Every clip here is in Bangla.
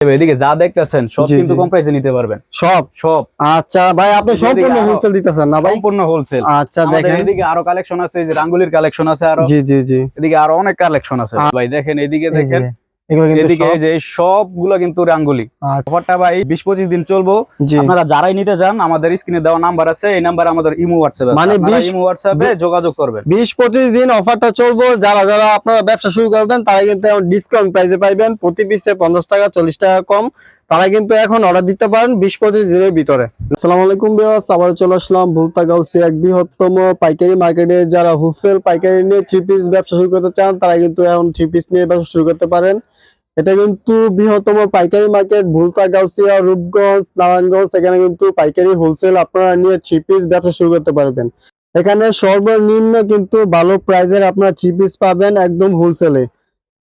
এদিকে যা দেখতেছেন সব কিন্তু কম প্রাইসে নিতে পারবেন। সব? সব। আচ্ছা ভাই আপনি সম্পূর্ণ হোলসেল দিতেছেন না ভাই? সম্পূর্ণ হোলসেল আচ্ছা দেখেন। এদিকে আরও কালেকশন আছে এই যে রাঙ্গুলির কালেকশন আছে আরও। জি জি জি। এদিকে আরও অনেক কালেকশন আছে ভাই। দেখেন এদিকে দেখেন। এদিকে যে সবগুলো কিন্তু রাঙ্গুলি। আচ্ছা, অফারটা ভাই বিশ পঁচিশ দিন চলবো। আপনারা যারাই নিতে চান আমাদের স্ক্রিনে দেওয়া নাম্বার আছে এই নাম্বারে আমাদের ইমো হোয়াটসঅ্যাপ মানে 20 ইমো হোয়াটসঅ্যাপে যোগাযোগ করবেন। বিশ পঁচিশ দিন অফারটা চলবো। যারা যারা আপনারা ব্যবসা শুরু করবেন তারা কিন্তু ডিসকাউন্ট প্রাইসে পাইবেন। প্রতি পিসে পঞ্চাশ টাকা চল্লিশ টাকা কম। তারা কিন্তু এখন অর্ডার দিতে পারেন বিশ পঁচিশ দিনের ভিতরে। আসসালামু আলাইকুম বিয়াস আবার চলে আসলাম ভুলতাগাউসি এক বৃহত্তম পাইকারি মার্কেটে। যারা হোলসেল পাইকারি নিয়ে থ্রি পিস ব্যবসা শুরু করতে চান, তারা কিন্তু এখন থ্রি পিস নিয়ে ব্যবসা শুরু করতে পারেন। এটা কিন্তু বৃহত্তম পাইকারি মার্কেট ভুলতা গাউসিয়া রূপগঞ্জ, নারায়ণগঞ্জ, এখানে কিন্তু পাইকারি হোলসেল আপনারা নিয়ে থ্রি পিস ব্যবসা শুরু করতে পারবেন। এখানে সর্বনিম্ন কিন্তু ভালো প্রাইজের আপনারা থ্রি পিস পাবেন একদম হোলসেলে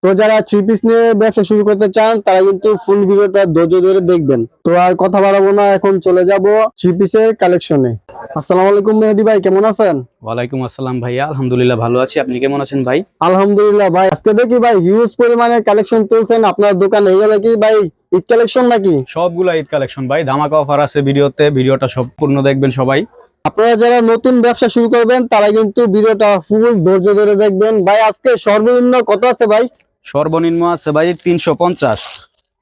তো যারা থ্রি পিস নিয়ে ব্যবসা শুরু করতে চান তারা কিন্তু ফুল ভিডিওটা ধৈর্য ধরে দেখবেন। তো আর কথা বাড়াবো না এখন চলে যাব থ্রি পিসের কালেকশনে আসসালামু আলাইকুম মেহেদি ভাই কেমন আছেন? ওয়ালাইকুম আসসালাম ভাইয়া আলহামদুলিল্লাহ ভালো আছি। আপনি কেমন আছেন ভাই? আলহামদুলিল্লাহ ভাই আজকে দেখি ভাই হিউজ পরিমাণে কালেকশন তুলছেন আপনার দোকানে। এগুলো কি ভাই ঈদ কালেকশন নাকি? সবগুলা ঈদ কালেকশন ভাই ধামাকা অফার আছে ভিডিওতে ভিডিওটা সম্পূর্ণ দেখবেন সবাই। আপনারা যারা নতুন ব্যবসা শুরু করবেন তারা কিন্তু ভিডিওটা ফুল ধৈর্য ধরে দেখবেন। ভাই আজকে সর্বনিম্ন কত আছে ভাই? সর্বনিম্ন আছে ভাই তিনশো পঞ্চাশ।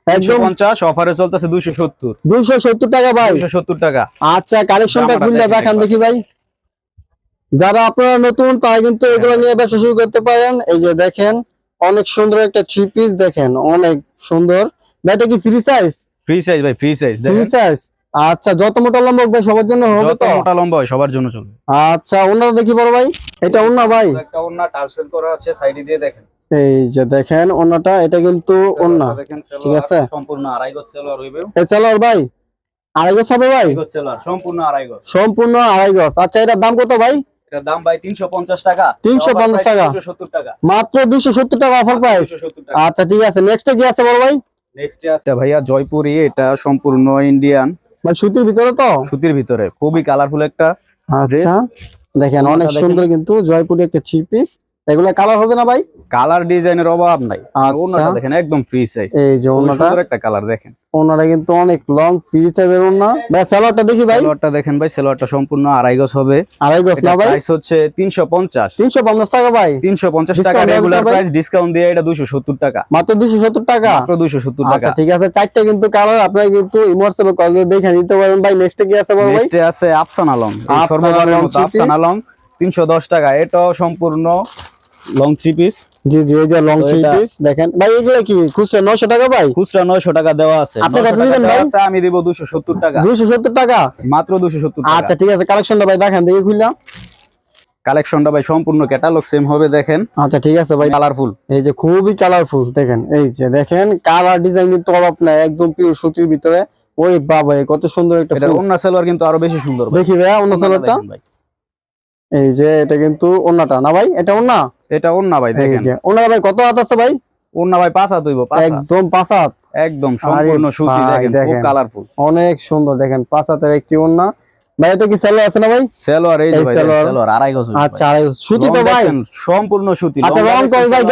একশো পঞ্চাশ অফারে চলতেছে দুইশো সত্তর। দুইশো সত্তর টাকা ভাই। দুইশো সত্তর টাকা। আচ্ছা কালেকশনটা খুললে দেখান দেখি ভাই। যারা আপনারা নতুন তারা কিন্তু এগুলো নিয়ে ব্যবসা শুরু করতে পারেন। এই যে দেখেন অনেক সুন্দর একটা থ্রি পিস দেখেন অনেক সুন্দর। এটা কি ফ্রি সাইজ ফ্রি সাইজ ভাই ফ্রি সাইজ ফ্রি সাইজ আচ্ছা যত মোটা লম্বা ভাই সবার জন্য হবে তো? মোটা লম্বা হয় সবার জন্য চলবে। আচ্ছা ওনারা দেখি বড় ভাই। এটা ওনা ভাই? একটা ওন্না টার্সেল করা আছে সাইডে দিয়ে দেখেন। এই যে দেখেন ওনাটা এটা কিন্তু ওনা ঠিক আছে। সম্পূর্ণ আড়াই গজ হইবে এই ভাই? আড়াই গজ হবে ভাই? গজ সেলোয়ার সম্পূর্ণ আড়াই গজ। সম্পূর্ণ আড়াই গজ। আচ্ছা এটার দাম কত ভাই? এটার দাম ভাই তিনশো পঞ্চাশ টাকা। 350 টাকা। টাকা। মাত্র দুইশো সত্তর টাকা অফার প্রাইস আচ্ছা ঠিক আছে। নেক্সট কি আছে বড় ভাই? নেক্সট আছে ভাইয়া জয়পুরি এটা সম্পূর্ণ ইন্ডিয়ান ভাই সুতির ভিতরে তো? সুতির ভিতরে খুবই কালারফুল একটা আচ্ছা। দেখেন অনেক। সুন্দর কিন্তু জয়পুরি একটা থ্রি পিস এগুলা কালার হবে না ভাই? কালার ডিজাইনের অভাব নাই। আচ্ছা। ওনাটা দেখেন একদম ফ্রি সাইজ এই যে ওনাটা সুন্দর একটা কালার দেখেন। ওনারা কিন্তু অনেক লং ফ্রি চাইবেন ওনা ভাই স্যালাডটা দেখি ভাই। সেলোয়ারটা দেখেন ভাই সেলোয়ারটা সম্পূর্ণ আড়াই গজ হবে। আড়াই গজ না ভাই? প্রাইস হচ্ছে তিনশো পঞ্চাশ। তিনশো পঞ্চাশ টাকা ভাই। তিনশো পঞ্চাশ Discount টাকা রেগুলার প্রাইস ডিসকাউন্ট দিয়ে এটা দুশো সত্তর টাকা। মাত্র দুশো সত্তর টাকা? মাত্র দুশো সত্তর টাকা। আচ্ছা ঠিক আছে। চারটা কিন্তু কালার আপনারা কিন্তু ইমোর্সেবল কল দেখে নিতে পারেন ভাই। নেক্সটে কি আছে বড় ভাই? নেক্সটে আছে আফসান আলম সর্বদানের মতো আফসান আলম তিনশো দশ টাকা। এটাও সম্পূর্ণ লং থ্রি পিস জি জি এই যে লং থ্রি পিস দেখেন। ভাই এগুলো কি খুচরা নশো টাকা ভাই? খুচরা নয়শো টাকা দেওয়া আছে। আপনি কত দিবেন ভাই? আমি দিব দুশো সত্তর টাকা। দুইশো সত্তর টাকা? মাত্র দুশো সত্তর আচ্ছা ঠিক আছে কালেকশনটা ভাই দেখেন দেখি খুললাম। কালেকশনটা ভাই সম্পূর্ণ ক্যাটালগ সেম হবে দেখেন। আচ্ছা ঠিক আছে ভাই। কালারফুল এই যে খুবই কালারফুল দেখেন এই যে দেখেন কালার ডিজাইন কিন্তু অভাব নাই একদম পিওর সুতির ভিতরে। ওই বাবা কত সুন্দর একটা এটা অন্য সেলোয়ার কিন্তু আরও বেশি সুন্দর দেখি ভাই অন্য ভাই। এই যে এটা কিন্তু ওন্নাটা না ভাই? এটা ওন্না এটা অন্য ভাই দেখেন। ওন্না ভাই কত হাত আছে ভাই? অন্য ভাই পাঁচ হাত হইব একদম পাঁচ হাত। একদম সম্পূর্ণ সুতি দেখেন খুব কালারফুল অনেক সুন্দর দেখেন পাঁচ হাতের একটি ওন্না ভাই এটা কি আছে না ভাই? সেলোয়ার এই ভাই সালোয়ার। আড়াই গজ আচ্ছা। আর সুতি তো ভাই। সম্পূর্ণ সুতি আচ্ছা, রং কয় ভাই,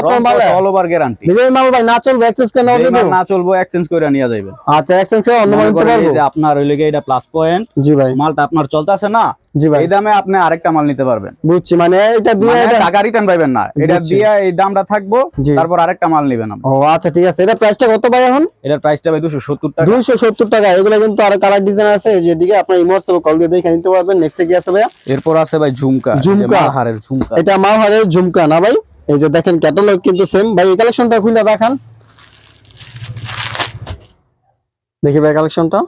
আপনার মালে? অল ওভার গ্যারান্টি মাল ভাই না চলবে এক্সচেঞ্জ করে যাবে না চলবো এক্সচেঞ্জ করে নিয়ে যাবেন আচ্ছা এক্সচেঞ্জ করে অন্য মাল নিতে পারব? যে আপনার হইলে এটা প্লাস পয়েন্ট জি ভাই। মালটা আপনার চলতেছে না? জি ভাই। এই দামে আপনি আরেকটা মাল নিতে পারবেন। বুঝছি মানে এটা দিয়ে মানে টাকা রিটার্ন পাইবেন না। এটা দিয়ে এই দামটা থাকব। তারপর আরেকটা মাল নেবেন ও আচ্ছা ঠিক আছে। এটা প্রাইসটা কত ভাই এখন? এটার প্রাইসটা ভাই দুশো সত্তর টাকা। দুইশো সত্তর টাকা। এগুলো কিন্তু আরও কালার ডিজাইন আছে। যেদিকে আপনার ইমোর্স কল দিয়ে দেখে নিতে পারবেন। নেক্সট কি আছে ভাইয়া? এরপর আছে ভাই ঝুমকা। ঝুমকা। হারের ঝুমকা। এটা মাহারের ঝুমকা না ভাই? এই যে দেখেন ক্যাটালগ কিন্তু সেম ভাই এই কালেকশনটা খুলে দেখান। দেখি ভাই কালেকশনটা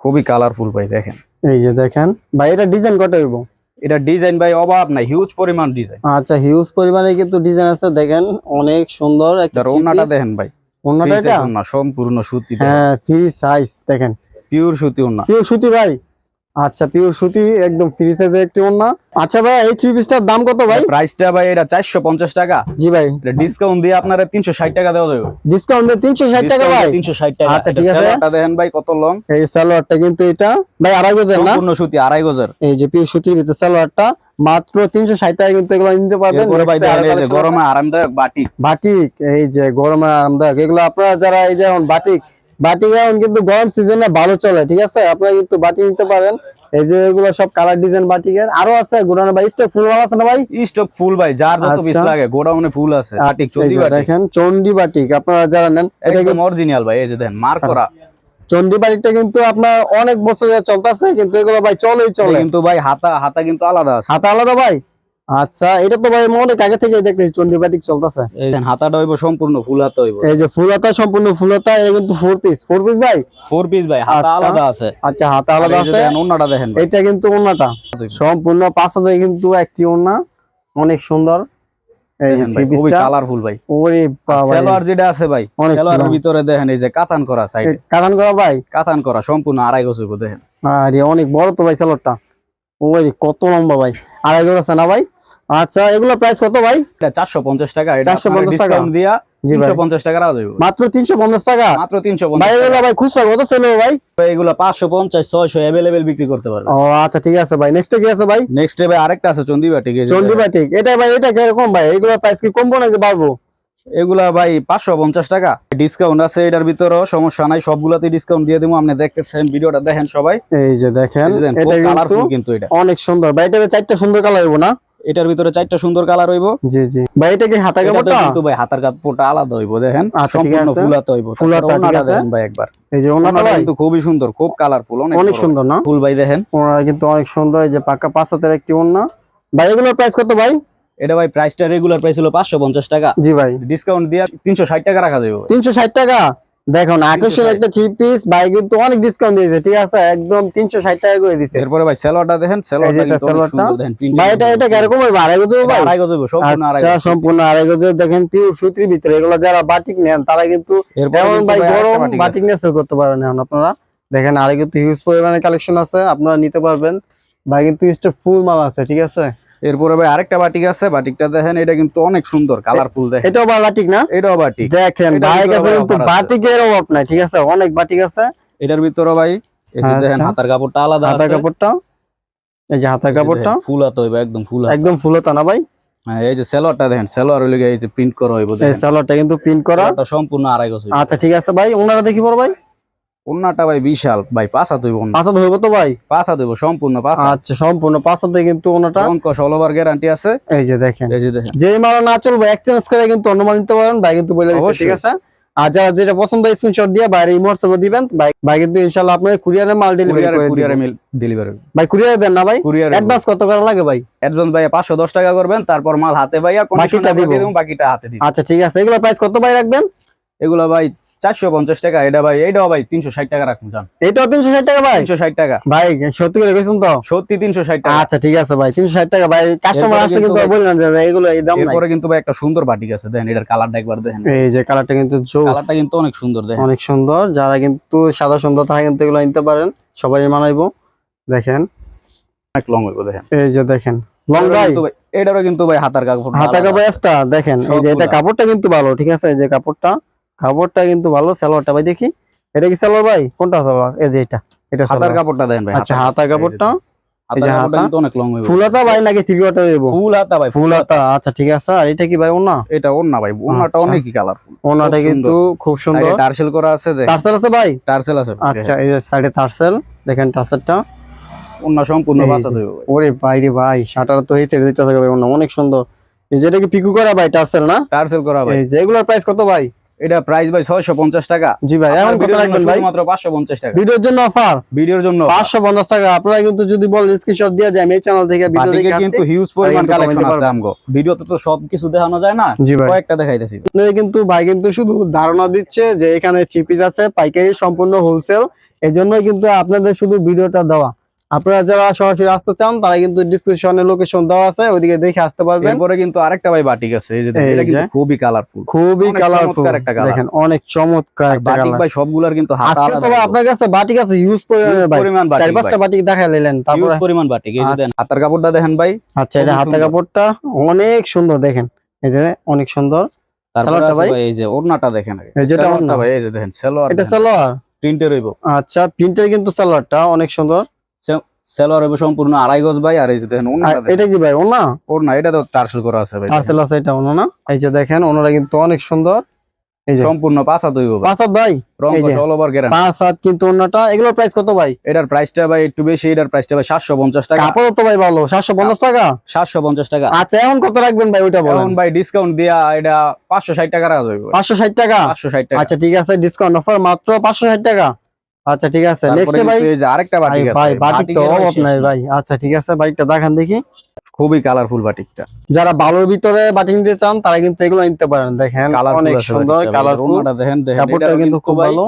খুবই কালারফুল ভাই দেখেন। এই যে দেখেন। ভাই এটা ডিজাইন কত হইব? এটা ডিজাইন ভাই অভাব নাই হিউজ পরিমাণ ডিজাইন আচ্ছা হিউজ পরিমাণে কিন্তু ডিজাইন আছে দেখেন অনেক সুন্দর একটা রোনাটা ওন্নাটা দেখেন ভাই। ওন্নাটা Free এটা? সম্পূর্ণ সুতি হ্যাঁ ফ্রি সাইজ দেখেন। পিওর সুতি ওন্না পিওর সুতি ভাই? আচ্ছা পিওর সুতি একদম ফ্রি সাইজের একটি ওন্না আচ্ছা ভাই এই থ্রি পিসটার দাম কত ভাই? প্রাইসটা ভাই এটা চারশো পঞ্চাশ টাকা। জি ভাই। এটা ডিসকাউন্ট দিয়ে আপনার তিনশো ষাট টাকা দেওয়া যাবে। ডিসকাউন্ট দিয়ে তিনশো ষাট টাকা ভাই। তিনশো ষাট টাকা। আচ্ছা, ঠিক আছে। এটা দেখেন ভাই কত লং এই সালোয়ারটা কিন্তু এটা ভাই আড়াই গজের না? সম্পূর্ণ সুতি আড়াই গজের। এই যে পিওর সুতির ভিতরে সালোয়ারটা মাত্র তিনশো ষাট টাকা কিন্তু এগুলো নিতে পারবেন। ভাই গরমে আরামদায়ক বাটিক। বাটিক এই যে গরমে আরামদায়ক। এগুলো আপনারা যারা এই যে এখন বাটিক বাটিক এখন কিন্তু গরম সিজনে ভালো চলে ঠিক আছে? আপনারা কিন্তু বাটিক নিতে পারেন। এই যে এগুলো সব কালার ডিজাইন বাটিকের আরও আছে গুড়ানো ভাই স্টক ফুল আছে না ভাই? স্টক ফুল ভাই যার যত পিস আচ্ছা। লাগে গোডাউনে ফুল আছে বাটিক চন্ডি বাটিক দেখেন চন্ডি বাটিক আপনারা যারা নেন এটা একদম অরিজিনাল ভাই এই যে দেখেন মার করা। চন্ডি বাটিকটা কিন্তু আপনার অনেক বছর চলতেছে কিন্তু এগুলো ভাই চলেই চলে। কিন্তু ভাই হাতা হাতা কিন্তু আলাদা আছে। হাতে আলাদা ভাই? আচ্ছা এটা তো ভাই অনেক আগে থেকে দেখতেছি? চন্ডি বাটিক চলতেছে। হাতাটা হইব সম্পূর্ণ ফুল হাতা হইব। এই যে ফুলতা সম্পূর্ণ ফুলতা এই কিন্তু ফোর পিস ফোর পিস ভাই? ফোর পিস ভাই হাতা আচ্ছা। আলাদা আছে। আচ্ছা হাতা আলাদা আছে। ওন্নাটা দেখেন এটা কিন্তু ওন্নাটা সম্পূর্ণ পাঁচ হাজার কিন্তু একটি ওন্না অনেক সুন্দর। এই যে দেখেন খুবই কালারফুল ভাই। ওরে বাবা সেলোয়ার যেটা আছে ভাই সেলোয়ারের ভিতরে দেখেন এই যে কাতান করা সাইডে কাতান করা ভাই? কাতান করা সম্পূর্ণ আড়াই গজ হইব দেখেন। আরে অনেক বড় তো ভাই সালোয়ারটা ওরে কত লম্বা ভাই। আড়াই গজ আছে না ভাই? আচ্ছা এগুলো প্রাইস কত ভাই? চারশো পঞ্চাশ টাকা এটা 450 টাকা। দিয়া পঞ্চাশ টাকা মাত্র টাকা? মাত্র ভাই এগুলো ভাই খুচরা কত সেল ভাই? এগুলো পাঁচশো পঞ্চাশ বিক্রি করতে পারবে। ও আচ্ছা ঠিক আছে ভাই। নেক্সট কি আছে ভাই? নেক্সট ভাই আরেকটা আছে চন্দিবাটি চন্ডি এটা ভাই এটা কীরকম ভাই? এগুলো প্রাইস কি কমবো নাকি বাড়বো? এগুলা ভাই পাঁচশো পঞ্চাশ টাকা। ডিসকাউন্ট আছে এটার ভিতরেও সমস্যা নাই সবগুলাতে ডিসকাউন্ট দিয়ে দেবো। আপনি দেখতেছেন ভিডিওটা দেখেন সবাই। এই যে দেখেন এটা কিন্তু এটা। অনেক সুন্দর। ভাই এটা চারটা সুন্দর কালার হইব না? এটার ভিতরে চারটা সুন্দর কালার হইব। জি জি। ভাই এটা কি হাতা কাপড়টা? কিন্তু ভাই হাতার কাপড়টা আলাদা হইব দেখেন। আচ্ছা, সম্পূর্ণ। ফুলাতে হইব। ফুল হাতা, তারপরে ঠিক ওনাটা আছে। দেখেন ভাই একবার। এই যে ওনাটা কিন্তু খুবই সুন্দর খুব কালারফুল অনেক অনেক সুন্দর না? ফুল ভাই দেখেন। ওনারা কিন্তু অনেক সুন্দর এই যে পাকা পাঁচ হাতের একটি ওন্না ভাই এগুলোর প্রাইস কত ভাই? এটা ভাই প্রাইসটা রেগুলার প্রাইস হলো পাঁচশো পঞ্চাশ টাকা। জি ভাই। ডিসকাউন্ট দিয়ে তিনশো ষাট টাকা রাখা যাবে ভাই। তিনশো ষাট টাকা? দেখুন আকাশের একটা থ্রি পিস ভাই কিন্তু অনেক ডিসকাউন্ট দিয়েছে ঠিক আছে? একদম তিনশো ষাট টাকা করে দিছে। এরপরে ভাই সেলোয়ারটা দেখেন সেলোয়ারটা ভাই এটা এটা কীরকম হবে? আড়াই গজ ভাই? আড়াই গজ সম্পূর্ণ আড়াই আচ্ছা গজ। সম্পূর্ণ আড়াই গজের। দেখেন পিওর সুতির ভিতরে এগুলো যারা বাটিক নেন তারা কিন্তু কিন্তু ভাই গরম বাটিক। নিয়ে সেল করতে পারেন এখন আপনারা। দেখেন আরে কিন্তু হিউজ পরিমাণে কালেকশন আছে আপনারা নিতে পারবেন। ভাই কিন্তু স্টক ফুল মাল আছে ঠিক আছে? এরপরে ভাই আরেকটা বাটিক আছে বাটিকটা দেখেন এটা কিন্তু অনেক সুন্দর কালারফুল দেখেন। এটাও বাটিক না? এটাও বাটিক। দেখেন ভাই কাছে কিন্তু বাটিকের অভাব নাই ঠিক আছে? অনেক বাটিক আছে। এটার ভিতরে ভাই এই যে দেখেন আচ্ছা। হাতার কাপড়টা আলাদা হাতার কাপড়টা? এই যে হাতার কাপড়টা? ফুল হাতে হইবে একদম ফুল হাতা। একদম ফুলতা না ভাই? হ্যাঁ, এই যে সেলোয়ারটা দেখেন সেলোয়ার হইলে এই যে প্রিন্ট করা হইব দেখেন। সালোয়ারটা কিন্তু প্রিন্ট করা। সম্পূর্ণ আড়াই গজ আচ্ছা ঠিক আছে ভাই ওনারা দেখি বড় ভাই। ওন্নাটা ভাই বিশাল। ভাই পাঁচ ওন্না। পাঁচ হইব তো ভাই? পাঁচ হইব সম্পূর্ণ পাঁচ আচ্ছা সম্পূর্ণ পাঁচ হাতে কিন্তু ওনাটা অঙ্ক গ্যারান্টি আছে। এই যে দেখেন। এই যে দেখেন। যে মাল না চলবে এক্সচেঞ্জ করে কিন্তু অন্য মাল নিতে পারেন ভাই কিন্তু বলে দিচ্ছে। ঠিক আছে? আর যারা যেটা পছন্দ স্ক্রিনশট দিয়ে বাইরে ইমো দিবেন ভাই ভাই কিন্তু ইনশাআল্লাহ আপনার কুরিয়ারে মাল ডেলিভারি করে কুরিয়ারে দিবেন ডেলিভারি ভাই কুরিয়ারে দেন না ভাই? কুরিয়ারে অ্যাডভান্স কত করে লাগে ভাই? অ্যাডভান্স ভাই পাঁচশো দশ টাকা করবেন তারপর মাল হাতে ভাইয়া কন্ডিশন বাকিটা দিব। দিব বাকিটা হাতে দিব। আচ্ছা ঠিক আছে। এগুলো প্রাইস কত ভাই রাখবেন? এগুলো ভাই চারশো পঞ্চাশ টাকা। এটা ভাই এইটাও ভাই তিনশো ষাট টাকা রাখুন যান এইটাও তিনশো ষাট টাকা ভাই? তিনশো ষাট টাকা। ভাই সত্যি করে তো? সত্যি তিনশো ষাট টাকা। আচ্ছা ঠিক আছে ভাই তিনশো ষাট টাকা ভাই। কাস্টমার আসলে কিন্তু বললেন যে এগুলো এই দাম নাই। এরপরে কিন্তু ভাই একটা সুন্দর বাটিক আছে দেখেন এটার কালারটা একবার দেখেন। এই যে কালারটা কিন্তু কালারটা কিন্তু অনেক সুন্দর দেখেন। অনেক সুন্দর যারা কিন্তু সাদা সুন্দর তারা কিন্তু এগুলো নিতে পারেন সবাই মানাইবো। দেখেন। অনেক লং হইব দেখেন। এই যে দেখেন লং ভাই। এটারও কিন্তু ভাই হাতার কাপড় হাতা কাপড় দেখেন এই যে এটা কাপড়টা কিন্তু ভালো ঠিক আছে? এই যে কাপড়টা কাপড়টা কিন্তু ভালো সালোয়ারটা ভাই দেখি। এটা কি সালোয়ার ভাই? কোনটা সালোয়ার? এই যে এটা। এটা হাতার কাপড়টা দেখেন ভাই আচ্ছা হাতা কাপড়টা। হাতার কাপড়টা অনেক ফুল হাতা ভাই নাকি থ্রি ওয়াটার দেবো ফুল হাতা ভাই ফুল হাতা। ঠিক আছে। আর এটা কি ভাই ওনা না ভাই ওনাটা। অনেকই কালারফুল ওনাটা খুব কিন্তু খুব সুন্দর। টার্সেল করা আছে আছে ভাই? টার্সেল আছে আচ্ছা এই যে সাইডে টার্সেল দেখেন টার্সেলটা ওন্না সম্পূর্ণ এই বাঁচা দেবে ওরে ভাইরে ভাই শাটার তো দিতে থাকবে অনেক সুন্দর। এই যে এটা কি পিকু করা ভাই টার্সেল না? টার্সেল করা ভাই। এই যে এগুলোর প্রাইস কত ভাই? এটা প্রাইস ভাই ছয়শো পঞ্চাশ টাকা। জি ভাই এখন কত রাখবেন ভাই? পাঁচশো পঞ্চাশ টাকা। ভিডিওর জন্য অফার ভিডিওর জন্য পাঁচশো পঞ্চাশ টাকা। আপনারা কিন্তু যদি বলেন স্ক্রিনশট দিয়ে যায় এই চ্যানেল থেকে ভিডিও বাটিকে দেখে কিন্তু হিউজ পরিমাণ কালেকশন আছে আমগো। ভিডিওতে তো সব কিছু দেখানো যায় না? কয়েকটা দেখাইতেছি। আপনাদের কিন্তু ভাই কিন্তু শুধু ধারণা দিচ্ছে যে এখানে থ্রি পিস আছে পাইকারি সম্পূর্ণ হোলসেল এই জন্য কিন্তু আপনাদের শুধু ভিডিওটা দেওয়া। আপনারা যারা সরাসরি আসতে চান তারা কিন্তু ডিসক্রিপশনে লোকেশন দেওয়া আছে ওইদিকে দেখে আসতে পারবেন। এরপরে কিন্তু আরেকটা ভাই বাটিক আছে এই যে দেখেন, এটা কিন্তু খুবই কালারফুল খুবই কালারফুল একটা colour। দেখেন অনেক চমৎকার একটা বাটিক ভাই সবগুলার কিন্তু হাতা আজকে আলাদা তো ভাই আপনার কাছে বাটিক আছে ইউজ পরিমাণের ভাই পরিমাণ চার বাটিক পাঁচটা বাটিক দেখা নিলেন তারপরে হিউজ পরিমাণ বাটিক এই যে। দেন হাতার কাপড়টা দেখেন ভাই। আচ্ছা এটা খুবই হাতে সুন্দর। কাপড়টা অনেক সুন্দর দেখেন। এই যে অনেক সুন্দর। তারপরে ভাই? এই যে ওড়নাটা দেখেন এই যেটা সালোয়ারটা ওড়না। ভাই এই যে দেখেন সালোয়ার এটা সালোয়ার? প্রিন্টের হইব। আচ্ছা প্রিন্টের কিন্তু সালোয়ারটা অনেক সুন্দর। সালোয়ার হইব সম্পূর্ণ আড়াই গজ ভাই আর এই যে দেখেন এটা কি ভাই ওনা ওড়না এটা তো টার্সেল করা আছে ভাই। আসল আছে এটা ওনা না এই যে দেখেন ওনারা কিন্তু অনেক সুন্দর। এই যে। সম্পূর্ণ পাঁচ হাত হইব ভাই। পাঁচ হাত ভাই? রং। অল ওভার গ্যারান্টি পাঁচ হাত কিন্তু ওনাটা এগুলোর প্রাইস কত ভাই? এটার প্রাইসটা ভাই একটু বেশি এটার প্রাইসটা ভাই সাতশো পঞ্চাশ টাকা। কাপড় তো ভাই ভালো সাতশো পঞ্চাশ টাকা? সাতশো পঞ্চাশ টাকা। আচ্ছা এখন কত রাখবেন ভাই ওইটা বলেন? এখন ভাই ডিসকাউন্ট দিয়া এটা পাঁচশো ষাট টাকা রাখা যাবে পাঁচশো ষাট টাকা? পাঁচশো ষাট টাকা। আচ্ছা ঠিক আছে ডিসকাউন্ট অফার মাত্র পাঁচশো ষাট টাকা। আচ্ছা ঠিক আছে। নেক্সট ভাই এই যে আরেকটা বাটিক আছে। ভাই বাটিক তো ভাই অভাব নাই নাই। ভাই। আচ্ছা ঠিক আছে বাইকটা দেখান দেখি। খুবই কালারফুল বাটিকটা। যারা ভালোর ভিতরে বাটিং দিতে চান তারা কিন্তু এগুলো নিতে পারেন। দেখেন অনেক সুন্দর কালারফুল দেখেন দেখেন কাপড়টা কিন্তু খুব ভালো।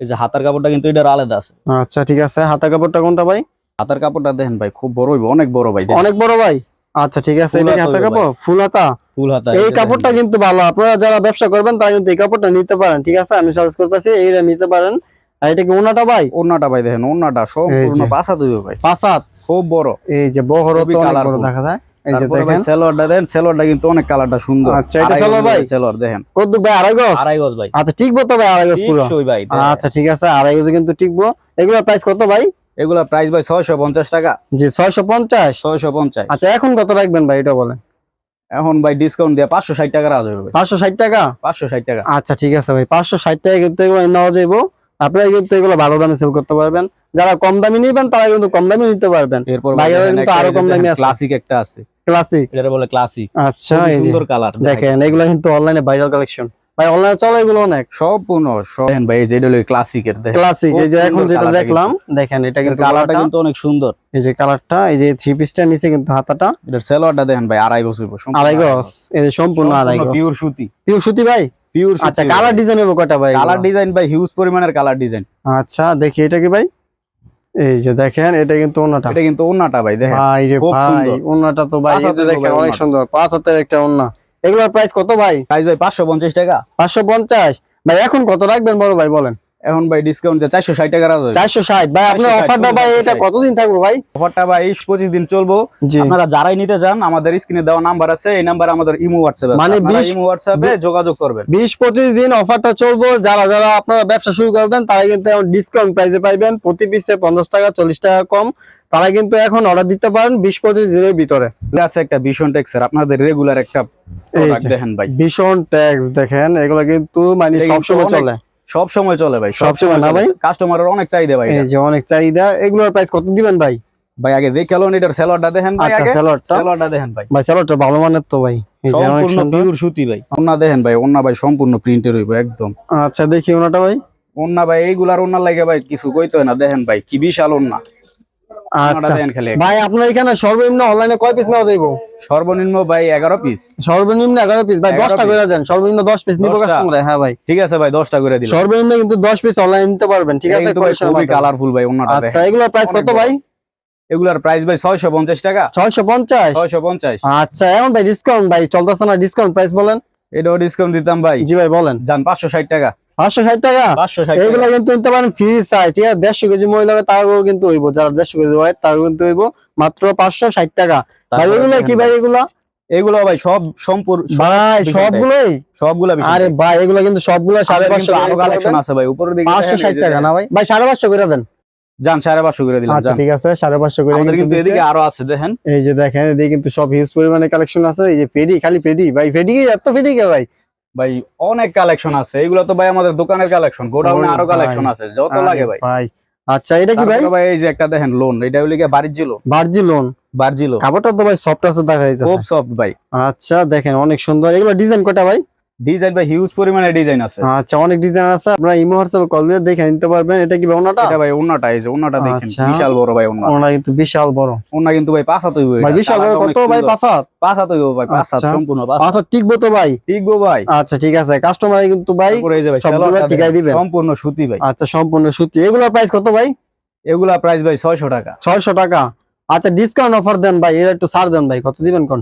এই যে হাতার কাপড়টা কিন্তু এটার আলাদা আছে। আচ্ছা ঠিক আছে হাতা কাপড়টা কোনটা ভাই? হাতার কাপড়টা দেখেন ভাই খুব বড় হইব অনেক বড় ভাই অনেক বড় ভাই। আচ্ছা ঠিক আছে এটা হাতা কাপড়? ফুল হাতা? ফুল হাতা এই কাপড়টা কিন্তু ভালো। আপনারা যারা ব্যবসা করবেন তারা কিন্তু এই কাপড়টা নিতে পারেন ঠিক আছে? আমি সাজেস্ট করতেছি এইটা নিতে পারেন। এটা কি ওনাটা ভাই? ওড়নাটা ভাই দেখেন ওড়নাটা সম্পূর্ণ যে। পাঁচ হাত হইব ভাই। পাঁচ হাত খুব বড়। এই যে বহর তো অনেক বড় দেখা যায়। এই যে দেখেন। সেলোয়ারটা দেন সেলোয়ারটা কিন্তু অনেক কালারটা সুন্দর। আচ্ছা, এটা গজ ভাই? সেলোয়ার দেখেন। কত ভাই আড়াই গজ? আড়াই গজ ভাই। আচ্ছা টিকবো তো ভাই আড়াই গজ পুরো? ভাই আচ্ছা ঠিক আছে আড়াই গজ কিন্তু এগুলোর প্রাইস কত ভাই? এগুলা প্রাইস ভাই ছয়শো পঞ্চাশ টাকা। জি ছয়শো পঞ্চাশ? ছয়শো পঞ্চাশ। আচ্ছা এখন কত রাখবেন ভাই এটা বলেন? এখন ভাই ডিসকাউন্ট দিয়ে পাঁচশো ষাট টাকা রাখা যাবে ভাই। পাঁচশো ষাট টাকা? পাঁচশো ষাট টাকা। আচ্ছা ঠিক আছে ভাই পাঁচশো ষাট টাকা কিন্তু নেওয়া যাইবো। আপনারা কিন্তু এগুলো ভালো দামে সেল করতে পারবেন। যারা কম দামি নিবেন তারা কিন্তু কম দামে নিতে পারবেন। এরপর কিন্তু আরও কম দামি ক্লাসিক একটা আছে। ক্লাসিক এটা বলে ক্লাসিক আচ্ছা সুন্দর কালার দেখেন এগুলো কিন্তু অনলাইনে ভাইরাল কালেকশন ভাই অনলাইনে চলে এগুলো অনেক। সম্পূর্ণ দেখেন ভাই এই যে এটা হলো ক্লাসিকের দেখেন। ক্লাসিক এই যে এখন যেটা দেখলাম দেখেন এটা কিন্তু কালারটা কিন্তু অনেক সুন্দর। এই যে কালারটা এই যে থ্রি পিসটা নিচে কিন্তু হাতাটা। এটার সেলোয়ারটা দেখেন ভাই আড়াই গজ আড়াই গজ এই যে সম্পূর্ণ আড়াই গজ। পিওর সুতি। পিউ সুতি ভাই? পিওর আচ্ছা কালার ডিজাইন হবে কয়টা ভাই? কালার ডিজাইন ভাই হিউজ পরিমাণের কালার ডিজাইন আচ্ছা দেখি এটা কি ভাই? এই যে দেখেন এটা কিন্তু ওন্নাটা। এটা কিন্তু ওন্নাটা ভাই দেখেন। ভাই রে খুব ভাই সুন্দর। ওন্নাটা তো ভাই হাতের দেখেন অনেক সুন্দর। পাঁচ হাতের একটা ওন্না। এগুলোর প্রাইস কত ভাই? প্রাইস ভাই পাঁচশো পঞ্চাশ টাকা। পাঁচশো পঞ্চাশ? ভাই এখন কত রাখবেন বড় ভাই বলেন? এখন ভাই ডিসকাউন্ট দিয়ে চারশো ষাট টাকা চারশো ষাট। ভাই আপনার অফারটা ভাই এটা কতদিন থাকবে ভাই? অফারটা ভাই পঁচিশ দিন চলবো। আপনারা যারাই নিতে চান আমাদের স্ক্রিনে দেওয়া নাম্বার আছে এই নাম্বার আমাদের ইমো হোয়াটসঅ্যাপ মানে 20 ইমো হোয়াটসঅ্যাপে যোগাযোগ করবেন। বিশ পঁচিশ দিন অফারটা চলবো যারা যারা আপনারা ব্যবসা শুরু করবেন তারা কিন্তু ডিসকাউন্ট প্রাইসে পাইবেন। প্রতি পিসে পঞ্চাশ টাকা চল্লিশ টাকা কম। তারা কিন্তু এখন অর্ডার দিতে পারেন বিশ পঁচিশ দিনের ভিতরে। আছে একটা ভীষণ টেক্সের আপনাদের রেগুলার একটা দেখেন ভাই। ভীষণ ট্যাক্স দেখেন এগুলো কিন্তু মানে সবসময় চলে। সব সময় চলে ভাই সব সময় না ভাই? কাস্টমারের অনেক চাহিদা ভাই এই যে অনেক চাহিদা এগুলোর প্রাইস কত দিবেন ভাই? ভাই আগে দেখাল এটার সেলরটা দেখেন ভাই আচ্ছা আগে। সেলরটা সেলরটা দেখেন ভাই। ভাই সেলরটা ভালো মানের তো ভাই। সম্পূর্ণ পিওর সুতি ভাই। ওন্না দেখেন ভাই ওন্না ভাই সম্পূর্ণ প্রিন্টের হইব একদম। আচ্ছা দেখি ওনাটা ভাই। ওন্না ভাই এইগুলার ওন্না লাগে ভাই কিছু কইতো না। দেখেন ভাই কি বিশাল ওন্না ওন্নাটা আচ্ছা দেখেন খালি ভাই আপনার এখানে সর্বনিম্ন অনলাইনে কয় পিস নেওয়া যাইবো? সর্বনিম্ন ভাই এগারো পিস সর্বনিম্ন এগারো পিস ভাই দশটা। করে দেন। সর্বনিম্ন দশ পিস নিবো? হ্যাঁ ভাই। ঠিক আছে ভাই দশটা করে দিলাম। সর্বনিম্ন কিন্তু দশ পিস অনলাইন নিতে পারবেন। ঠিক আছে খুবই কালারফুল ভাই আচ্ছা এগুলোর প্রাইস কত ভাই? এগুলার প্রাইস ভাই ছয়শো পঞ্চাশ টাকা। ছয়শো পঞ্চাশ? ছয়শো পঞ্চাশ। আচ্ছা এখন ভাই ডিসকাউন্ট ভাই চলতেছে না ডিসকাউন্ট প্রাইস বলেন? এটাও ডিসকাউন্ট দিতাম ভাই। জি ভাই বলেন। যান পাঁচশো ষাট টাকা। পাঁচশো ষাট টাকা? কিন্তু নিতে পারেন ফ্রি সাইজ ঠিক আছে? দেড়শো কেজি মহিলা তারও কিন্তু হইব যারা দেড়শো কেজি হয় তারও কিন্তু হইব মাত্র পাঁচশো ষাট টাকা। ভাই তারপরে এগুলো কি ভাই এগুলো? এগুলো ভাই সব সম্পূর্ণ ভাই সবগুলোই? সবগুলা আরে ভাই এগুলো কিন্তু সবগুলো সাড়ে পাঁচশো কালেকশন আছে ভাই উপরের দিকে পাঁচশো ষাট টাকা না ভাই? ভাই সাড়ে পাঁচশো করে দেন। যান সাড়ে পাঁচশো করে দিলাম আচ্ছা ঠিক আছে সাড়ে পাঁচশো করে আমাদের কিন্তু এদিকে আরও আছে দেখেন। এই যে দেখেন এদিকে কিন্তু সব হিউজ পরিমাণে কালেকশন আছে। এই যে পেডি খালি পেডি ভাই পেডি কি? এত পেডি কে ভাই? ভাই অনেক কালেকশন আছে। এগুলো তো ভাই আমাদের দোকানের কালেকশন গোডাউনে আরও কালেকশন আছে যত লাগে ভাই। ভাই। আচ্ছা এটা কি ভাই? ভাই এই যে একটা দেখেন লোন এটা হলো কি বাড়ির জিলো বাড়ির লোন বাড়ির লোন কাপড়টা তো ভাই সফট আছে দেখা খুব সফট ভাই। আচ্ছা দেখেন অনেক সুন্দর। এগুলো ডিজাইন কয়টা ভাই? ডিজাইন ভাই হিউজ পরিমাণে ডিজাইন আছে। আচ্ছা অনেক ডিজাইন আছে। আপনারা ইমো হোয়াটসঅ্যাপে কল দিয়ে দেখে নিতে পারবেন। এটা কি ওনাটা এটা ভাই ওন্নাটা এই যে ওন্নাটা দেখেন আচ্ছা। বিশাল বড় ভাই ওনা কিন্তু বিশাল বড়। ওন্না কিন্তু ভাই পাঁচ হাত হইব ভাই বিশাল বড় কত ভাই পাঁচ হাত? পাঁচ হাত হইব ভাই পাঁচ হাত আচ্ছা। সম্পূর্ণ পাঁচ হাত। টিকবো তো ভাই? টিকবো ভাই। আচ্ছা ঠিক আছে। কাস্টমার কিন্তু ভাই সেলোয়ারটা টিকাই দিবেন। সম্পূর্ণ সুতি ভাই। আচ্ছা সম্পূর্ণ সুতি। এগুলোর প্রাইস কত ভাই? এগুলা প্রাইস ভাই ছয়শো টাকা। ছয়শো টাকা। আচ্ছা ডিসকাউন্ট অফার দেন ভাই। এর একটু ছাড় দেন ভাই। কত দিবেন কোন?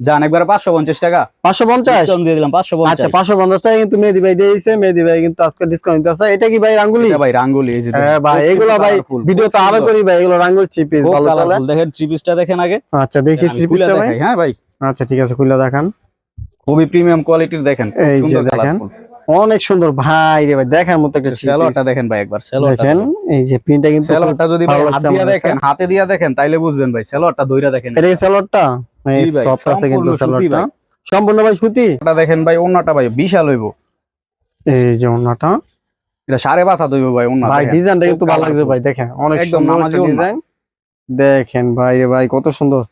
যান একবার পাঁচশো পঞ্চাশ টাকা। পাঁচশো পঞ্চাশ? দিয়ে দিলাম পাঁচশো আচ্ছা পঞ্চাশ পাঁচশো পঞ্চাশ টাকা কিন্তু মেহেদি ভাই দিয়েছে। মেহেদি ভাই কিন্তু আজকে ডিসকাউন্ট দিতেছে এটা কি ভাই আঙ্গুলি এটা ভাই রাঙ্গুলি হ্যাঁ ভাই এগুলো ভাই ভিডিও তো আরও। করি ভাই এগুলো আঙ্গুল চিপিস ভালো চলে। দেখেন থ্রি পিসটা দেখেন আগে। আচ্ছা দেখি আমি থ্রি খুলে পিসটা ভাই হ্যাঁ ভাই? আচ্ছা ঠিক আছে খুলে দেখান। খুবই প্রিমিয়াম কোয়ালিটির দেখেন সুন্দর দেখেন। অনেক সুন্দর ভাই রে ভাই দেখার মতো একটা সেলোয়ারটা দেখেন ভাই একবার সেলোয়ারটা দেখেন এই যে প্রিন্টটা কিন্তু সেলোয়ারটা যদি ভাই হাত লাগছে দেখেন হাতে দিয়ে দেখেন তাইলে বুঝবেন ভাই সেলোয়ারটা ধইরা দেখেন। সেলোয়ারটা এই ভাই, সফট আছে কিন্তু সম্পূর্ণ ভাই। সম্পূর্ণ ভাই সুতি? এটা দেখেন ভাই ওন্নাটা ভাই বিশাল হইব। এই যে ওন্নাটা। এটা সাড়ে পাঁচ হাত হইব ভাই ওন্না ভাই ডিজাইনটা কিন্তু ভালো লাগছে ভাই দেখেন অনেক সুন্দর। ডিজাইন। দেখেন ভাই রে ভাই কত সুন্দর।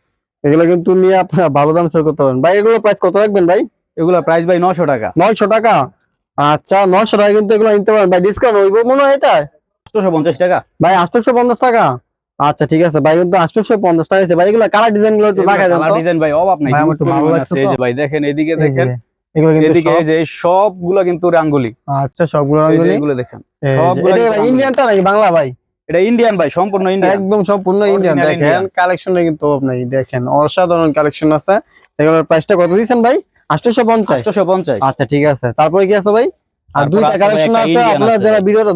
এগুলো কিন্তু নিয়ে আপনারা ভালো দাম সেল করতে পারেন ভাই এগুলো প্রাইস কত রাখবেন ভাই? এগুলো প্রাইস ভাই নশো টাকা। নয়শো টাকা? আচ্ছা নয়শো টাকা কিন্তু এগুলো নিতে পারেন ভাই ডিসকাউন্ট হইব মনে হয় এটা? আটশোশো পঞ্চাশ টাকা। ভাই টাকা? আচ্ছা ঠিক আছে। ভাই কিন্তু আটশোশো পঞ্চাশ টাকা আছে। ভাই এগুলো কালার ডিজাইনগুলো একটু দেখা দেন তো। ডিজাইন ভাই অভাব নাই। ভাই, একটু ভালো লাগছে এই যে ভাই দেখেন এদিকে দেখেন। এগুলো কিন্তু এদিকে এই যে সবগুলা কিন্তু রাঙ্গুলি। আচ্ছা সবগুলো আঙ্গুলি এগুলো দেখেন। সবগুলো এটা ইন্ডিয়ানটা নাকি বাংলা ভাই? এটা ইন্ডিয়ান ভাই সম্পূর্ণ ইন্ডিয়ান একদম সম্পূর্ণ ইন্ডিয়ান দেখেন। কালেকশনে কিন্তু অভাব নাই। দেখেন অসাধারণ কালেকশন আছে। এগুলোর প্রাইসটা কত দিয়েছেন ভাই? আটশোশো পঞ্চাশ। আটশোশো পঞ্চাশ। আচ্ছা ঠিক আছে। তারপরে কি আছে ভাই? আর দুইটা কালেকশন আছে আপনারা যারা ভিডিওটা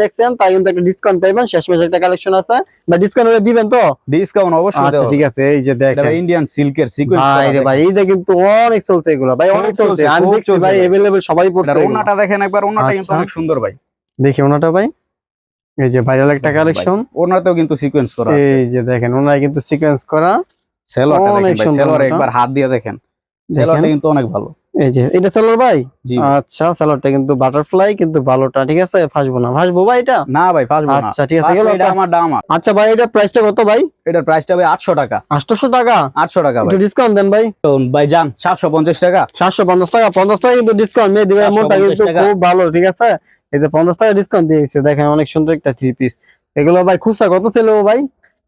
দেখছেন তাই কিন্তু একটা ডিসকাউন্ট পাইবেন শেষ মাসে একটা কালেকশন আছে। বা ডিসকাউন্ট দিবেন তো? ডিসকাউন্ট অবশ্যই আচ্ছা ঠিক আছে এই যে দেখেন। ইন্ডিয়ান সিল্কের সিকোয়েন্স ভাই রে ভাই এই কিন্তু অনেক চলছে এগুলো। ভাই অনেক চলছে, চলছে আমি দেখছি ভাই ভাই। সবাই পড়ছে ওনাটা দেখেন একবার ওনাটা কিন্তু আচ্ছা। অনেক সুন্দর ভাই। দেখি ওনাটা ভাই। এই যে ভাইরাল একটা কালেকশন ওনাতেও কিন্তু সিকোয়েন্স করা আছে। এই যে দেখেন ওনারা কিন্তু সিকোয়েন্স করা। সেলোয়ারটা দেখেন ভাই সেলোয়ার একবার হাত দিয়ে দেখেন। সেলোয়ারটা কিন্তু অনেক ভালো। এই যে এটা ভাই? আচ্ছা কিন্তু বাটারফ্লাই কিন্তু ভালোটা ঠিক আছে? ফাসবো না। ফাসবো ভাই এটা? না ভাই না। আচ্ছা ঠিক আছে এটা আমার দাম। আচ্ছা ভাই এটা প্রাইসটা কত ভাই? প্রাইসটা ভাই আটশো টাকা। আটশোশো টাকা? আটশো টাকা ভাই। একটু ডিসকাউন্ট দেন ভাই। তো ভাই যান সাতশো পঞ্চাশ টাকা। সাতশো পঞ্চাশ টাকা পঞ্চাশ টাকা কিন্তু ডিসকাউন্ট মেয়ে দিবে এমনটা কিন্তু খুব ভালো ঠিক আছে? এই যে টাকা ডিসকাউন্ট দিয়েছে দেখেন অনেক সুন্দর একটা থ্রি পিস এগুলো ভাই খুচরা কত ছিল ভাই?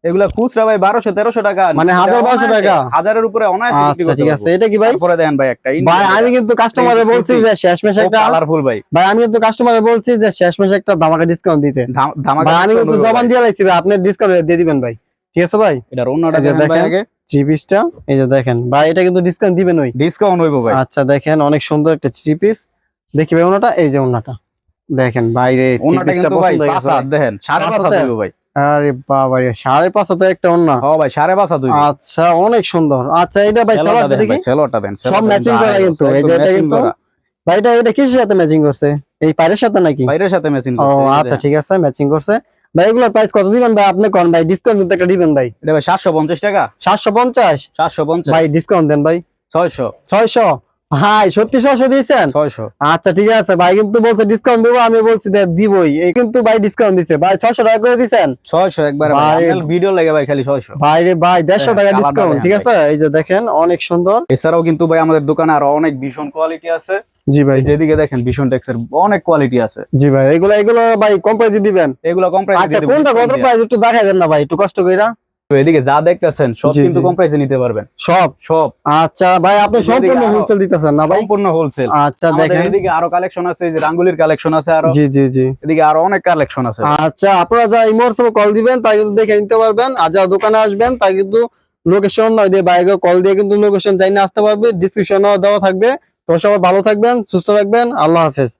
এগুলা খুচরা ভাই বারোশো তেরোশো টাকা। মানে এটা 1200 অনায়াসে, টাকা? হাজারের উপরে অনায়াসে আচ্ছা করতে ঠিক আছে এটা কি ভাই? তারপরে দেন ভাই একটা ভাই আমি কিন্তু কাস্টমারে বলছি যে শেষ মাসে একটা কালারফুল ভাই। ভাই আমি কিন্তু কাস্টমারে বলছি যে শেষ মাসে একটা ধামাকা ডিসকাউন্ট দিতে। ধামাকা আমি কিন্তু জবান দিয়ে লাগছি ভাই আপনি ডিসকাউন্ট দিয়ে দিবেন ভাই। ঠিক আছে ভাই? এটার অন্যটা দেখেন ভাই আগে। থ্রি পিসটা এই যে দেখেন। ভাই এটা কিন্তু ডিসকাউন্ট দিবেন ওই। ডিসকাউন্ট হইবো ভাই। আচ্ছা দেখেন অনেক সুন্দর একটা থ্রি পিস দেখি ভাই ওনাটা এই যে ওনাটা দেখেন বাইরে অন্যটা কিন্তু ভাই পাঁচ হাত দেখেন সাড়ে পাঁচ পাঁচ হাত হইবো ভাই। আরে বাবা সাড়ে পাঁচ একটা অন্য ও ভাই সাড়ে পাঁচ আচ্ছা অনেক সুন্দর। আচ্ছা এটা ভাই দেখি। দেন সব ম্যাচিং করা কিন্তু। এই যে এটা কিন্তু ভাই এটা এটা কিসের সাথে ম্যাচিং করছে? এই পায়রের সাথে নাকি? পায়রের সাথে ম্যাচিং করছে ও আচ্ছা ঠিক আছে ম্যাচিং করছে। ভাই এগুলোর প্রাইস কত দিবেন ভাই? আপনি কোন ভাই? ডিসকাউন্ট দিতে একটা দিবেন ভাই। এটা ভাই 750 টাকা। 750 750 ভাই ডিসকাউন্ট দেন ভাই। 600 600 হাই সত্যি ছয়শো দিয়েছেন? ছয়শো। আচ্ছা ঠিক আছে। ভাই কিন্তু বলছে ডিসকাউন্ট দেবো আমি বলছি দিবই। এই কিন্তু ভাই ডিসকাউন্ট দিচ্ছে ভাই ছয়শো টাকা করে দিচ্ছেন ছয়শো একবার ভিডিও লাগে ভাই খালি ছয়শো। ভাই রে ভাই দেড়শো হ্যাঁ, টাকা ডিসকাউন্ট ঠিক আছে? এই যে দেখেন অনেক সুন্দর। এছাড়াও কিন্তু ভাই আমাদের দোকানে আরও অনেক ভীষণ কোয়ালিটি আছে। জি ভাই। যেদিকে দেখেন ভীষণ টেক্সের অনেক কোয়ালিটি আছে। জি ভাই এগুলো এগুলো ভাই কম প্রাইসে দিবেন? এগুলো কম প্রাইসে আচ্ছা কোনটা কত প্রাইস একটু দেখাই দেন না ভাই একটু কষ্ট কইরা। এদিকে যা দেখতেছেন সব কিন্তু। কম প্রাইসে নিতে পারবেন। সব? সব। আচ্ছা ভাই আপনি সম্পূর্ণ হোলসেল দিতেছেন না ভাই? সম্পূর্ণ হোলসেল আচ্ছা দেখেন। এদিকে আরও কালেকশন আছে যে রাঙ্গুলির কালেকশন আছে আরও। জি জি জি। এদিকে আরও অনেক কালেকশন আছে। আচ্ছা আপনারা যা ইমোর্স কল দিবেন তাই কিন্তু দেখে নিতে পারবেন। আর যারা দোকানে আসবেন তাই কিন্তু লোকেশন দিয়ে বাইরে কল দিয়ে কিন্তু লোকেশন চাইলে আসতে পারবে। ডিসক্রিপশনও দেওয়া থাকবে। তো সবাই ভালো থাকবেন সুস্থ থাকবেন। আল্লাহ হাফেজ।